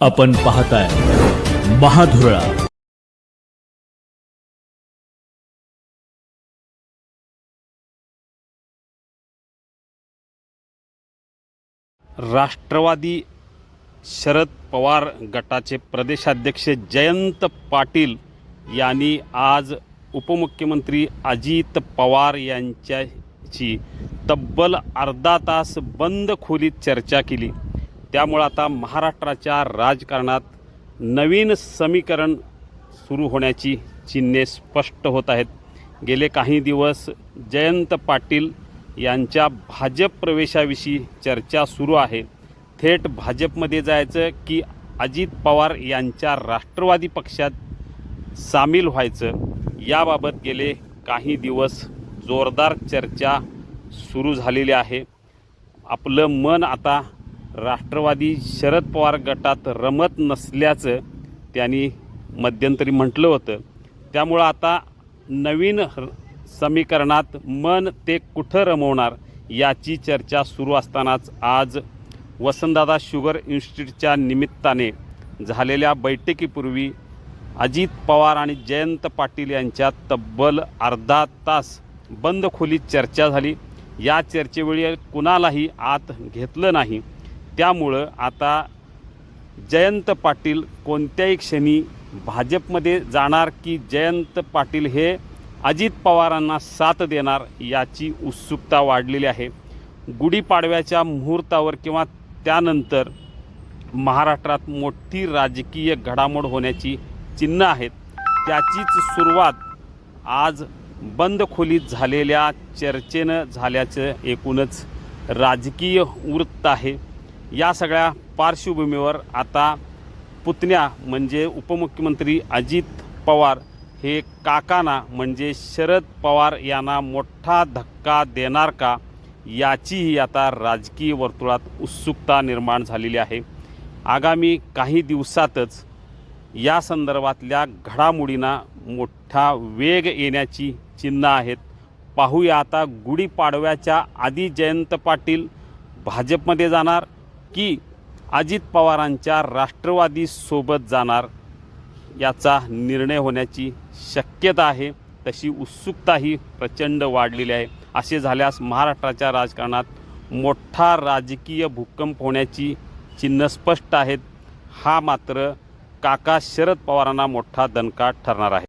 आपण पाहताय महाधुरळा. राष्ट्रवादी शरद पवार गटाचे प्रदेशाध्यक्ष जयंत पाटील यांनी आज उपमुख्यमंत्री अजित पवार यांच्याशी तब्बल अर्धा तास बंद खोलीत चर्चा केली. त्यामुळं आता महाराष्ट्राच्या राजकारणात नवीन समीकरण सुरू होण्याची चिन्हे स्पष्ट होत आहेत. गेले काही दिवस जयंत पाटील यांच्या भाजप प्रवेशाविषयी चर्चा सुरू आहे. थेट भाजपमध्ये जायचं की अजित पवार यांच्या राष्ट्रवादी पक्षात सामील व्हायचं याबाबत गेले काही दिवस जोरदार चर्चा सुरू झालेली आहे. आपलं मन आता राष्ट्रवादी शरद पवार गटात रमत नसल्याचं त्यांनी मध्यंतरी म्हटलं होतं. त्यामुळं आता नवीन र- समीकरणात मन ते कुठं रमवणार याची चर्चा सुरू असतानाच आज वसंतदादा शुगर इन्स्टिट्यूटच्या निमित्ताने झालेल्या बैठकीपूर्वी अजित पवार आणि जयंत पाटील यांच्यात तब्बल अर्धा तास बंद खोलीत चर्चा झाली. या चर्चेवेळी कुणालाही आत घेतलं नाही. त्यामुळं आता जयंत पाटील कोणत्याही क्षणी भाजपमध्ये जाणार की जयंत पाटील हे अजित पवारांना साथ देणार याची उत्सुकता वाढलेली आहे. गुढीपाडव्याच्या मुहूर्तावर किंवा त्यानंतर महाराष्ट्रात मोठी राजकीय घडामोड होण्याची चिन्ह आहेत. त्याचीच सुरुवात आज बंद खोलीत झालेल्या चर्चेनं झाल्याचं एकूणच राजकीय वृत्त आहे. या सगळ्या पार्श्वभूमीवर आता पुतण्या म्हणजे उपमुख्यमंत्री अजित पवार हे काकाना म्हणजे शरद पवार यांना मोठा धक्का देणार का? याचीही आता राजकीय वर्तुळात उत्सुकता निर्माण झालेली आहे. आगामी काही दिवसातच या संदर्भातल्या घडामोडींना मोठा वेग येण्याची चिन्ह आहेत. पाहूया आता गुढीपाडव्याच्या आधी जयंत पाटील भाजपमध्ये जाणार की अजित पवारांच्या राष्ट्रवादीसोबत जाणार याचा निर्णय होण्याची शक्यता आहे. तशी उत्सुकताही प्रचंड वाढलेली आहे. असे झाल्यास महाराष्ट्राच्या राजकारणात मोठा राजकीय भूकंप होण्याची चिन्ह स्पष्ट आहेत. हा मात्र काका शरद पवारांना मोठा दणका ठरणार आहे.